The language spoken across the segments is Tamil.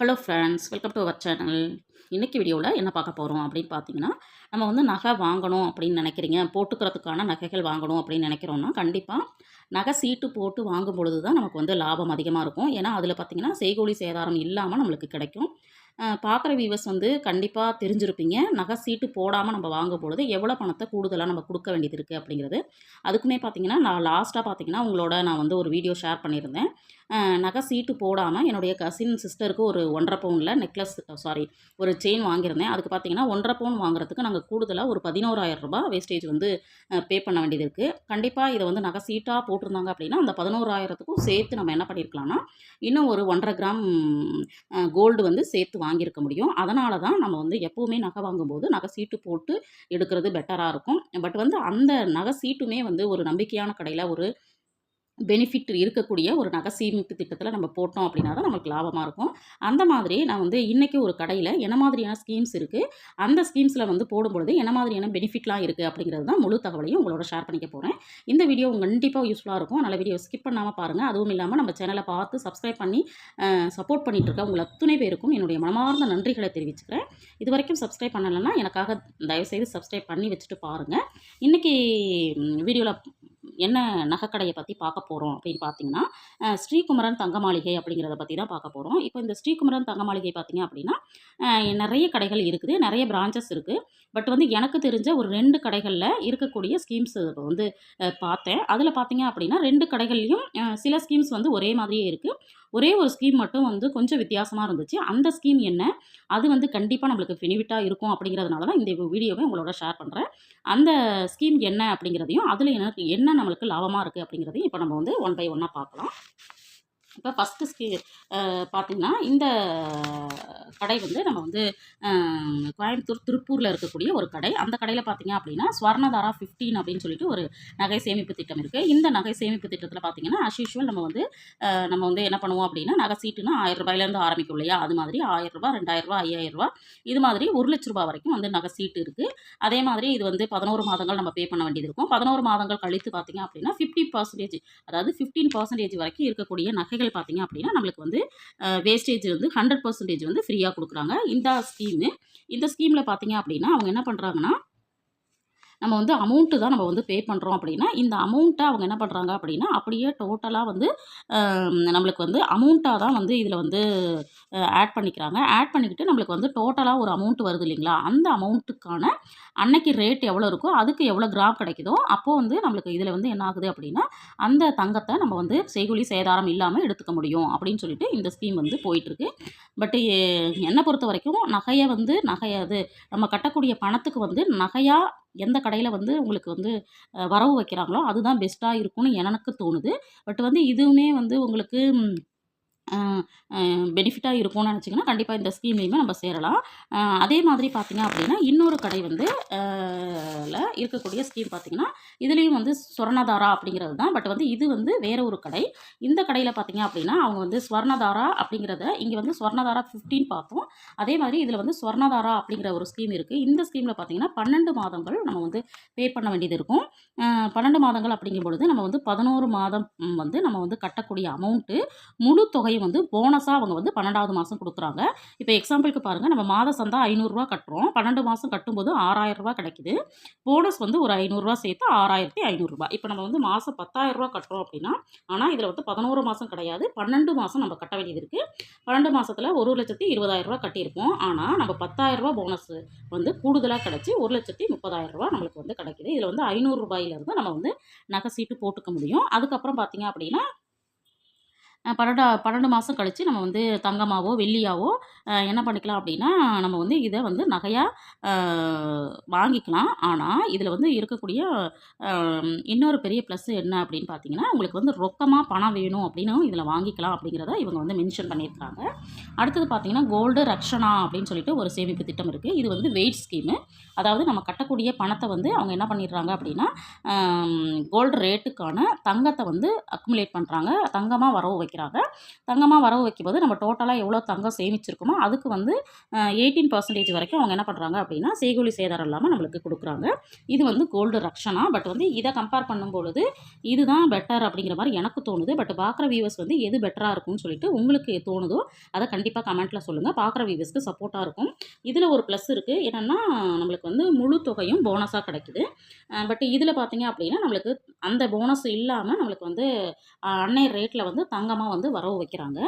Hello friends welcome to our channel இன்றைக்கி வீடியோவில் என்ன பார்க்க போகிறோம் அப்படின்னு பார்த்தீங்கன்னா நம்ம வந்து நகை வாங்கணும் அப்படின்னு நினைக்கிறீங்க. போட்டுக்கிறதுக்கான நகைகள் வாங்கணும் அப்படின்னு நினைக்கிறோன்னா கண்டிப்பாக நகை சீட்டு போட்டு வாங்கும் பொழுது தான் நமக்கு வந்து லாபம் அதிகமாக இருக்கும். ஏன்னா அதில் பார்த்திங்கன்னா செய்கூலி சேதாரம் இல்லாமல் நம்மளுக்கு கிடைக்கும். பார்க்குற வியூவர்ஸ் வந்து கண்டிப்பாக தெரிஞ்சிருப்பீங்க. நகை சீட்டு போடாமல் நம்ம வாங்கும் பொழுது எவ்வளோ பணத்தை கூடுதலாக நம்ம கொடுக்க வேண்டியது இருக்குது அப்படிங்கிறது. அதுக்குமே பார்த்தீங்கன்னா நான் லாஸ்ட்டாக பார்த்தீங்கன்னா உங்களோட நான் வந்து ஒரு வீடியோ ஷேர் பண்ணியிருந்தேன். நகை சீட்டு போடாமல் என்னுடைய கசின் சிஸ்டருக்கு ஒரு ஒன்றரை பவுனில் நெக்லஸ் சாரி ஒரு செயின் வாங்கியிருந்தேன். அதுக்கு பார்த்தீங்கன்னா ஒன்றரை பவுன் வாங்குறதுக்கு நாங்கள் கூடுதலாக ஒரு பதினோராயிரம் ரூபாய் வேஸ்டேஜ் வந்து பே பண்ண வேண்டியது இருக்குது கண்டிப்பாக இதை வந்து நகை சீட்டாக போட்டிருந்தாங்க அப்படின்னா அந்த பதினோராயிரத்துக்கும் சேர்த்து நம்ம என்ன பண்ணியிருக்கலாம்னா இன்னும் ஒரு ஒன்றரை கிராம் கோல்டு வந்து சேர்த்து வாங்கியிருக்க முடியும். அதனால தான் நம்ம வந்து எப்போவுமே நகை வாங்கும்போது நகை சீட்டு போட்டு எடுக்கிறது பெட்டராக இருக்கும். பட் வந்து அந்த நகை சீட்டுமே வந்து ஒரு நம்பிக்கையான கடையில் ஒரு பெனிஃபிட் இருக்கக்கூடிய ஒரு நகை சேமிப்பு திட்டத்தில் நம்ம போட்டோம் அப்படின்னா தான் நமக்கு லாபமாக இருக்கும். அந்த மாதிரி நான் வந்து இன்றைக்கி ஒரு கடையில் என்ன மாதிரியான ஸ்கீம்ஸ் இருக்குது அந்த ஸ்கீம்ஸில் வந்து போடும்பொழுது என்ன மாதிரியான பெனிஃபிட்லாம் இருக்குது அப்படிங்கிறது தான் முழு தகவலையும் உங்களோட ஷேர் பண்ணிக்க போகிறேன் இந்த வீடியோ உங்கள் கண்டிப்பாக யூஸ்ஃபுல்லாக இருக்கும். நல்ல வீடியோ ஸ்கிப் பண்ணாமல் பாருங்கள் அதுவும் இல்லாமல் நம்ம சேனலை பார்த்து சப்ஸ்கிரைப் பண்ணி சப்போர்ட் பண்ணிகிட்டு இருக்க உங்கள் அத்துணை பேருக்கும் என்னுடைய மனமார்ந்த நன்றிகளை தெரிவிச்சுக்கிறேன். இது வரைக்கும் சப்ஸ்கிரைப் பண்ணலைன்னா எனக்காக தயவுசெய்து சப்ஸ்கிரைப் பண்ணி வச்சுட்டு பாருங்கள் இன்றைக்கி வீடியோவில் என்ன நகைக்கடையை பற்றி பார்க்க போகிறோம் அப்படின்னு பார்த்தீங்கன்னா ஸ்ரீகுமரன் தங்க மாளிகை அப்படிங்கிறத பற்றி தான் பார்க்க போகிறோம் இப்போ இந்த ஸ்ரீகுமரன் தங்க மாளிகை பார்த்தீங்க அப்படின்னா நிறைய கடைகள் இருக்குது நிறைய பிரான்ச்சஸ் இருக்குது பட் வந்து எனக்கு தெரிஞ்ச ஒரு ரெண்டு கடைகளில் இருக்கக்கூடிய ஸ்கீம்ஸ் வந்து பார்த்தேன். அதில் பார்த்தீங்க அப்படின்னா ரெண்டு கடைகள்லையும் சில ஸ்கீம்ஸ் வந்து ஒரே மாதிரியே இருக்குது ஒரே ஒரு ஸ்கீம் மட்டும் வந்து கொஞ்சம் வித்தியாசமாக இருந்துச்சு. அந்த ஸ்கீம் என்ன? அது வந்து கண்டிப்பாக நம்மளுக்கு பெனிஃபிட்டாக இருக்கும் அப்படிங்கிறதுனால தான் இந்த வீடியோவை உங்களோட ஷேர் பண்ணுறேன் அந்த ஸ்கீம் என்ன அப்படிங்கிறதையும் அதில் எனக்கு என்ன நம்மளுக்கு லாபமாக இருக்குது அப்படிங்கிறதையும் இப்போ நம்ம வந்து ஒன் பை ஒன்னாக பார்க்கலாம். இப்போ ஃபஸ்ட்டு ஸ்கீ பார்த்திங்கன்னா இந்த கடை வந்து நம்ம வந்து கோயம்புத்தூர் திருப்பூரில் இருக்கக்கூடிய ஒரு கடை. அந்த கடையில் பார்த்தீங்க அப்படின்னா ஸ்வர்ணதாரா ஃபிஃப்டீன் அப்படின்னு சொல்லிட்டு ஒரு நகை சேமிப்பு திட்டம் இருக்குது இந்த நகை சேமிப்பு திட்டத்தில் பார்த்தீங்கன்னா அஸ்யூஷுவல் நம்ம வந்து நம்ம வந்து என்ன பண்ணுவோம் அப்படின்னா நகை சீட்டுனா ஆயிரம் ரூபாயிலேருந்து ஆரம்பிக்கும் இல்லையா? அது மாதிரி ஆயிரம் ரூபாய் ரெண்டாயிரம் ஐயாயிரம் இது மாதிரி ஒரு லட்ச ரூபா வரைக்கும் வந்து நகை சீட்டு இருக்குது அதே மாதிரி இது வந்து பதினோரு மாதங்கள் நம்ம பே பண்ண வேண்டியது இருக்கும். பதினோரு மாதங்கள் கழித்து பார்த்தீங்க அப்படின்னா ஃபிஃப்டி பர்சன்டேஜ் அதாவது ஃபிஃப்டீன் பர்சன்டேஜ் வரைக்கும் இருக்கக்கூடிய நகைகள் பார்த்தீங்க அப்படின்னா நம்மளுக்கு வந்து வேஸ்டேஜ் வந்து ஹண்ட்ரட் பர்சன்டேஜ் வந்து ஃப்ரீயாக கொடுக்குறாங்க. இந்த ஸ்கீமு இந்த ஸ்கீமில் பார்த்தீங்க அப்படின்னா அவங்க என்ன பண்ணுறாங்கன்னா நம்ம வந்து அமௌண்ட்டு தான் நம்ம வந்து பே பண்ணுறோம் அப்படின்னா இந்த அமௌண்ட்டை அவங்க என்ன பண்ணுறாங்க அப்படின்னா அப்படியே டோட்டலாக வந்து நம்மளுக்கு வந்து அமௌண்ட்டாக தான் வந்து இதில் வந்து ஆட் பண்ணிக்கிறாங்க. ஆட் பண்ணிக்கிட்டு நம்மளுக்கு வந்து டோட்டலாக ஒரு அமௌண்ட் வருது இல்லைங்களா? அந்த அமௌண்ட்டுக்கான அன்னைக்கு ரேட் எவ்வளோ இருக்கோ அதுக்கு எவ்வளோ கிராம் கிடைக்குதோ அப்போது வந்து நம்மளுக்கு இதில் வந்து என்ன ஆகுது அப்படின்னா அந்த தங்கத்தை நம்ம வந்து செய்குலி சேதாரம் இல்லாமல் எடுத்துக்க முடியும் அப்படின்னு சொல்லிட்டு இந்த ஸ்கீம் வந்து போயிட்டுருக்கு. பட்டு என்னை பொறுத்த வரைக்கும் நகையை வந்து நகையாது அது நம்ம கட்டக்கூடிய பணத்துக்கு வந்து நகையாக எந்த கடையில் வந்து உங்களுக்கு வந்து வரவு வைக்கிறாங்களோ அதுதான் பெஸ்ட்டாக இருக்கும்னு எனக்கு தோணுது. பட் வந்து இதுவுமே வந்து உங்களுக்கு பெனிஃபிட்டாக இருக்கும்னு நினச்சிங்கன்னா கண்டிப்பாக இந்த ஸ்கீம்லேயுமே நம்ம சேரலாம். அதே மாதிரி பார்த்திங்க அப்படின்னா இன்னொரு கடை வந்து ல இருக்கக்கூடிய ஸ்கீம் பார்த்தீங்கன்னா இதுலேயும் வந்து சொர்ணதாரா அப்படிங்கிறது தான். பட் வந்து இது வந்து வேறு ஒரு கடை. இந்த கடையில் பார்த்திங்க அப்படின்னா அவங்க வந்து ஸ்வர்ணதாரா அப்படிங்கிறத இங்கே வந்து ஸ்வர்ணதாரா ஃபிஃப்டீன் பார்த்தோம். அதே மாதிரி இதில் வந்து ஸ்வர்ணதாரா அப்படிங்கிற ஒரு ஸ்கீம் இருக்குது இந்த ஸ்கீமில் பார்த்திங்கன்னா பன்னெண்டு மாதங்கள் நம்ம வந்து பே பண்ண வேண்டியது இருக்கும். பன்னெண்டு மாதங்கள் அப்படிங்கும் பொழுது நம்ம வந்து பதினோரு மாதம் வந்து நம்ம வந்து கட்டக்கூடிய அமௌண்ட்டு முழு தொகை வந்து போனஸாக அவங்க வந்து பன்னெண்டாவது மாதம் கொடுக்குறாங்க. இப்போ எக்ஸாம்பிளுக்கு பாருங்கள் நம்ம மாத சந்தா ஐநூறுரூவா கட்டுறோம். பன்னெண்டு மாதம் கட்டும்போது ஆறாயிரம் கிடைக்குது. போனஸ் வந்து ஒரு ஐநூறுரூவா சேர்த்து ஆறாயிரத்தி ஐநூறுரூவா இப்போ நம்ம வந்து மாதம் பத்தாயிரரூவா கட்டுறோம் அப்படின்னா ஆனால் இதில் வந்து பதினோரு மாதம் கிடையாது. பன்னெண்டு மாதம் நம்ம கட்ட வேண்டியது இருக்குது பன்னெண்டு மாதத்தில் ஒரு லட்சத்தி இருபதாயிரரூவா கட்டியிருப்போம். ஆனால் நம்ம பத்தாயிரரூவா போனஸ் வந்து கூடுதலாக கிடச்சி ஒரு லட்சத்தி முப்பதாயிரரூவா நம்மளுக்கு வந்து கிடைக்குது. இதில் வந்து ஐநூறுரூபாயிலிருந்து நம்ம வந்து நகை சீட்டு போட்டுக்க முடியும். அதுக்கப்புறம் பார்த்தீங்க அப்படின்னா பன்னெண்டா பன்னெண்டு மாதம் கழித்து நம்ம வந்து தங்கமாவோ வெள்ளியாவோ என்ன பண்ணிக்கலாம் அப்படின்னா நம்ம வந்து இதை வந்து நகையாக வாங்கிக்கலாம். ஆனால் இதில் வந்து இருக்கக்கூடிய இன்னொரு பெரிய ப்ளஸ் என்ன அப்படின்னு பார்த்தீங்கன்னா உங்களுக்கு வந்து ரொக்கமாக பணம் வேணும் அப்படின்னு இதில் வாங்கிக்கலாம் அப்படிங்கிறத இவங்க வந்து மென்ஷன் பண்ணியிருக்காங்க. அடுத்தது பார்த்தீங்கன்னா கோல்டு ரக்ஷனா அப்படின்னு சொல்லிட்டு ஒரு சேமிப்பு திட்டம் இருக்குது இது வந்து வெயிட் ஸ்கீமு அதாவது நம்ம கட்டக்கூடிய பணத்தை வந்து அவங்க என்ன பண்ணிடுறாங்க அப்படின்னா கோல்டு ரேட்டுக்கான தங்கத்தை வந்து அக்குமுலேட் பண்ணுறாங்க தங்கமாக வரவு வைக்கிறாங்க. தங்கமாக வரவு வைக்கும்போது நம்ம டோட்டலாக எவ்வளோ தங்கம் சேமிச்சிருக்கோமோ அதுக்கு வந்து எயிட்டீன் பர்சன்டேஜ் வரைக்கும் அவங்க என்ன பண்ணுறாங்க அப்படின்னா செய்கூலி சேதாரம் இல்லாமல் நம்மளுக்கு கொடுக்குறாங்க. இது வந்து கோல்டு ரக்ஷனா? பட் வந்து இதை கம்பேர் பண்ணும்பொழுது இதுதான் பெட்டர் அப்படிங்கிற மாதிரி எனக்கு தோணுது. பட் பார்க்குற வியூவர்ஸ் வந்து எது பெட்டராக இருக்கும்னு சொல்லிட்டு உங்களுக்கு தோணுதோ அதை கண்டிப்பாக கமெண்ட்டில் சொல்லுங்கள் பார்க்குற வியூவர்ஸ்க்கு சப்போர்ட்டாக இருக்கும். இதில் ஒரு ப்ளஸ் இருக்குது என்னென்னா நம்மளுக்கு வந்து முழு தொகையும் போனஸாக கிடைக்குது. பட் இதில் பார்த்தீங்க அப்படின்னா நம்மளுக்கு அந்த போனஸ் இல்லாமல் நம்மளுக்கு வந்து அன்னை ரேட்டில் வந்து தங்கமாக வந்து வரவு வைக்கிறாங்க.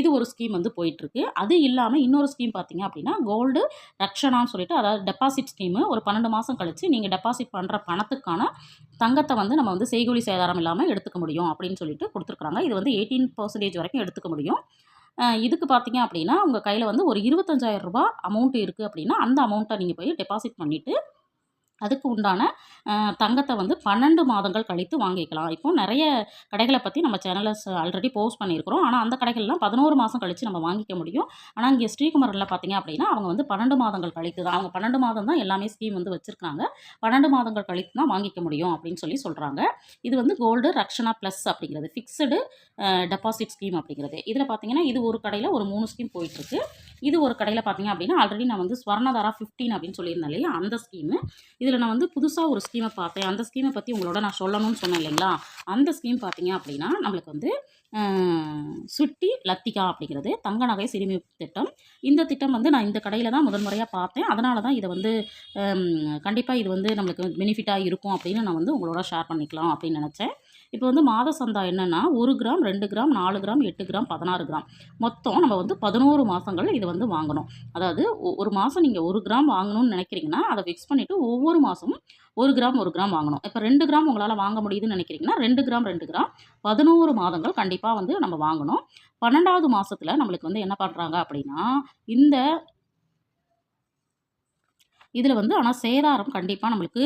இது ஒரு ஸ்கீம் வந்து போயிட்டுருக்கு. அது இல்லாமல் இன்னொரு ஸ்கீம் பார்த்தீங்க அப்படின்னா கோல்டு ரக்ஷனான்னு சொல்லிட்டு அதாவது டெபாசிட் ஸ்கீமு ஒரு பன்னெண்டு மாதம் கழித்து நீங்கள் டெபாசிட் பண்ணுற பணத்துக்கான தங்கத்தை வந்து நம்ம வந்து செய்கூலி சேதாரம் இல்லாமல் எடுத்துக்க முடியும் அப்படின்னு சொல்லிட்டு கொடுத்துருக்குறாங்க. இது வந்து எயிட்டீன் பர்சன்டேஜ் வரைக்கும் எடுத்துக்க முடியும். இதுக்கு பார்த்தீங்க அப்படின்னா உங்கள் கையில் வந்து ஒரு இருபத்தஞ்சாயிரம் ரூபா அமௌண்ட் இருக்குது அப்படின்னா அந்த அமௌண்ட்டை நீங்கள் போய் டெபாசிட் பண்ணிவிட்டு அதுக்கு உண்டான தங்கத்தை வந்து பன்னெண்டு மாதங்கள் கழித்து வாங்கிக்கலாம். இப்போ நிறைய கடைகளை பற்றி நம்ம சேனலில் ஆல்ரெடி போஸ்ட் பண்ணியிருக்கிறோம். ஆனால் அந்த கடைகள்லாம் பதினோரு மாதம் கழித்து நம்ம வாங்கிக்க முடியும். ஆனால் இங்கே ஸ்ரீகுமரில் பார்த்தீங்க அப்படின்னா அவங்க வந்து பன்னெண்டு மாதங்கள் கழித்து தான் அவங்க பன்னெண்டு மாதம் தான் எல்லாமே ஸ்கீம் வந்து வச்சுருக்காங்க பன்னெண்டு மாதங்கள் கழித்து தான் வாங்கிக்க முடியும் அப்படின்னு சொல்லி சொல்கிறாங்க இது வந்து கோல்டு ரக்ஷனா ப்ளஸ் அப்படிங்கிறது ஃபிக்ஸடு டெபாசிட் ஸ்கீம் அப்படிங்கிறது. இதில் பார்த்தீங்கன்னா இது ஒரு கடையில் ஒரு மூணு ஸ்கீம் போயிட்டுருக்கு. இது ஒரு கடையில் பார்த்தீங்க அப்படின்னா ஆல்ரெடி நான் வந்து ஸ்வர்ணதாரா ஃபிஃப்டீன் அப்படின்னு சொல்லியிருந்தேன் இல்லையா? அந்த ஸ்கீமு இதில் நான் வந்து புதுசாக ஒரு ஸ்கீமை பார்த்தேன். அந்த ஸ்கீமை பற்றி உங்களோட நான் சொல்லணும்னு சொன்னேன் இல்லைங்களா? அந்த ஸ்கீம் பார்த்தீங்க அப்படின்னா நம்மளுக்கு வந்து சுட்டி லத்திகா அப்படிங்கிறது தங்க நகை சிறுமி திட்டம். இந்த திட்டம் வந்து நான் இந்த கடையில் தான் முதன்முறையாக பார்த்தேன். அதனால தான் இதை வந்து கண்டிப்பாக இது வந்து நம்மளுக்கு பெனிஃபிட்டாக இருக்கும் அப்படின்னு நான் வந்து உங்களோட ஷேர் பண்ணிக்கலாம் அப்படின்னு நினச்சேன். இப்போ வந்து மாத சந்தா என்னென்னா ஒரு கிராம் ரெண்டு கிராம் நாலு கிராம் எட்டு கிராம் பதினாறு கிராம். மொத்தம் நம்ம வந்து பதினோரு மாதங்கள் இது வந்து வாங்கணும். அதாவது ஒ- ஒரு மாதம் நீங்கள் ஒரு கிராம் வாங்கணும்னு நினைக்கிறீங்கன்னா அதை ஃபிக்ஸ் பண்ணிவிட்டு ஒவ்வொரு மாதமும் ஒரு கிராம் ஒரு கிராம் வாங்கணும். இப்போ ரெண்டு கிராம் உங்களால் வாங்க முடியுதுன்னு நினைக்கிறீங்கன்னா ரெண்டு கிராம் ரெண்டு கிராம் பதினோரு மாதங்கள் கண்டிப்பாக வந்து நம்ம வாங்கணும். பன்னெண்டாவது மாதத்தில் நம்மளுக்கு வந்து என்ன பண்ணுறாங்க அப்படின்னா இந்த இதில் வந்து ஆனால் சேதாரம் கண்டிப்பாக நம்மளுக்கு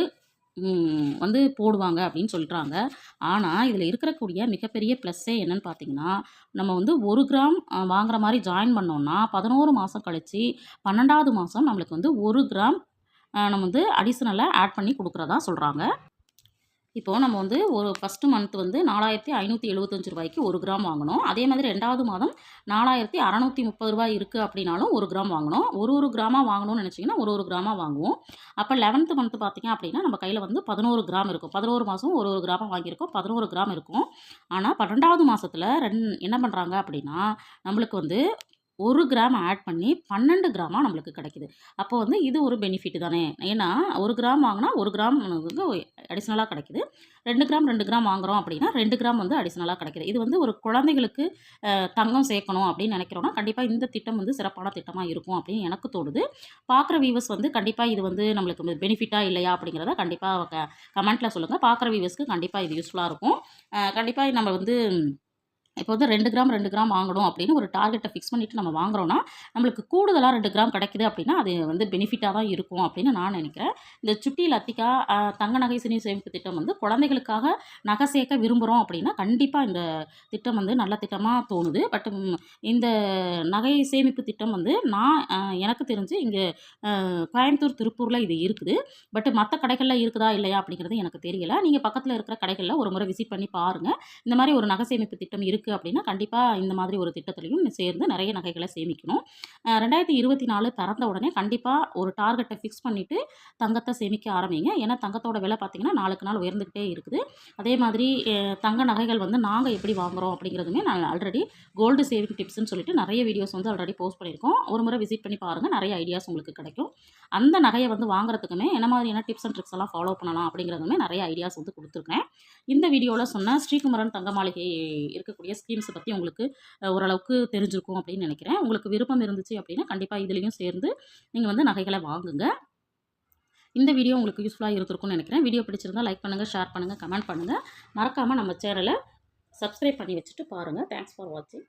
வந்து போடுவாங்க அப்படின்னு சொல்கிறாங்க ஆனால் இதில் இருக்கக்கூடிய மிகப்பெரிய ப்ளஸ்ஸே என்னன்னு பார்த்தீங்கன்னா நம்ம வந்து ஒரு கிராம் வாங்குற மாதிரி ஜாயின் பண்ணோம்னா பதினோரு மாதம் கழித்து பன்னெண்டாவது மாதம் நம்மளுக்கு வந்து ஒரு கிராம் நம்ம வந்து அடிஷ்னலாக ஆட் பண்ணி கொடுக்குறதா சொல்கிறாங்க இப்போது நம்ம வந்து ஒரு ஃபஸ்ட்டு மந்த் வந்து நாலாயிரத்தி ஐநூற்றி எழுபத்தஞ்சு ரூபாய்க்கு ஒரு கிராம் வாங்கணும். அதே மாதிரி ரெண்டாவது மாதம் நாலாயிரத்தி அறநூற்றி முப்பது ரூபாய் இருக்குது அப்படின்னாலும் ஒரு கிராம் வாங்கணும். ஒரு ஒரு கிராமாக வாங்கணும்னு நினச்சிங்கன்னா ஒரு ஒரு கிராமாக வாங்குவோம். அப்போ லெவன்த்து மந்த் பார்த்திங்க அப்படின்னா நம்ம கையில் வந்து பதினோரு கிராம் இருக்கும். பதினோரு மாதம் ஒரு ஒரு கிராமாக வாங்கியிருக்கோம். பதினோரு கிராம் இருக்கும். ஆனால் பன்னெண்டாவது மாதத்தில் ரெண் என்ன பண்ணுறாங்க அப்படின்னா நம்மளுக்கு வந்து ஒரு கிராம் ஆட் பண்ணி பன்னெண்டு கிராமாக நம்மளுக்கு கிடைக்குது. அப்போ வந்து இது ஒரு பெனிஃபிட் தானே? ஏன்னா ஒரு கிராம் வாங்கினா ஒரு கிராம் வந்து அடிஷ்னலாக கிடைக்குது. ரெண்டு கிராம் ரெண்டு கிராம் வாங்குகிறோம் அப்படின்னா ரெண்டு கிராம் வந்து அடிஷ்னலாக கிடைக்குது. இது வந்து ஒரு குழந்தைகளுக்கு தங்கம் சேர்க்கணும் அப்படின்னு நினைக்கிறோன்னா கண்டிப்பாக இந்த திட்டம் வந்து சிறப்பான திட்டமாக இருக்கும் அப்படின்னு எனக்கு தோணுது. பார்க்குற வியூவர்ஸ் வந்து கண்டிப்பாக இது வந்து நம்மளுக்கு பெனிஃபிட்டாக இல்லையா அப்படிங்கிறத கண்டிப்பாக க கமெண்ட்டில் சொல்லுங்கள் பார்க்குற வியூவர்ஸ்க்கு கண்டிப்பாக இது யூஸ்ஃபுல்லாக இருக்கும். கண்டிப்பாக நம்ம வந்து இப்போ வந்து ரெண்டு கிராம் ரெண்டு கிராம் வாங்கணும் அப்படின்னு ஒரு டார்கெட்டை ஃபிக்ஸ் பண்ணிவிட்டு நம்ம வாங்குறோன்னா நம்மளுக்கு கூடுதலாக ரெண்டு கிராம் கிடைக்குது அப்படின்னா அது வந்து பெனிஃபிட்டாக தான் இருக்கும் அப்படின்னு நான் நினைக்கிறேன். இந்த சுட்டி லத்திகா தங்க நகை சினி சேமிப்பு திட்டம் வந்து குழந்தைகளுக்காக நகை சேர்க்க விரும்புகிறோம் அப்படின்னா கண்டிப்பாக இந்த திட்டம் வந்து நல்ல திட்டமாக தோணுது. பட் இந்த நகை சேமிப்பு திட்டம் வந்து நான் எனக்கு தெரிஞ்சு இங்கே கோயம்புத்தூர் திருப்பூரில் இது இருக்குது. பட் மற்ற கடைகளில் இருக்குதா இல்லையா அப்படிங்கிறது எனக்கு தெரியலை. நீங்கள் பக்கத்தில் இருக்கிற கடைகளில் ஒரு முறை விசிட் பண்ணி பாருங்கள் இந்த மாதிரி ஒரு நகை சேமிப்பு திட்டம் இருக்குது அப்படின்னா கண்டிப்பாக இந்த மாதிரி ஒரு திட்டத்துலையும் சேர்ந்து நிறைய நகைகளை சேமிக்கணும். ரெண்டாயிரத்தி இருபத்தி நாலு திறந்த உடனே கண்டிப்பாக ஒரு டார்கெட்டை ஃபிக்ஸ் பண்ணிவிட்டு தங்கத்தை சேமிக்க ஆரம்பிங்க. ஏன்னா தங்கத்தோட விலை பார்த்திங்கன்னா நாளுக்கு நாள் உயர்ந்துக்கிட்டே இருக்குது. அதே மாதிரி தங்க நகைகள் வந்து நாங்கள் எப்படி வாங்குறோம் அப்படிங்கிறதுமே நான் ஆல்ரெடி கோல்டு சேவிங் டிப்ஸ்னு சொல்லிட்டு நிறைய வீடியோஸ் வந்து ஆல்ரெடி போஸ்ட் பண்ணியிருக்கோம். ஒரு முறை விசிட் பண்ணி பாருங்கள் நிறைய ஐடியாஸ் உங்களுக்கு கிடைக்கும். அந்த நகையை வந்து வாங்குறதுக்குமே என்ன மாதிரியான டிப்ஸ் அண்ட் ட்ரிக்ஸ் எல்லாம் ஃபாலோ பண்ணலாம் அப்படிங்கிறதுமே நிறைய ஐடியாஸ் வந்து கொடுத்துருக்கேன். இந்த வீடியோவில் சொன்ன ஸ்ரீகுமரன் தங்க மாளிகை இருக்கக்கூடிய ஸ்கீம்ஸை பற்றி உங்களுக்கு ஓரளவுக்கு தெரிஞ்சிருக்கும் அப்படின்னு நினைக்கிறேன். உங்களுக்கு விருப்பம் இருந்துச்சு அப்படின்னா கண்டிப்பாக இதுலேயும் சேர்ந்து நீங்கள் வந்து நகைகளை வாங்குங்க. இந்த வீடியோ உங்களுக்கு யூஸ்ஃபுல்லாக இருந்திருக்கும்னு நினைக்கிறேன். வீடியோ பிடிச்சிருந்தா லைக் பண்ணுங்கள் ஷேர் பண்ணுங்கள் கமெண்ட் பண்ணுங்கள் மறக்காமல் நம்ம சேனலை சப்ஸ்கிரைப் பண்ணி வச்சுட்டு பாருங்கள் தேங்க்ஸ் ஃபார் வாட்சிங்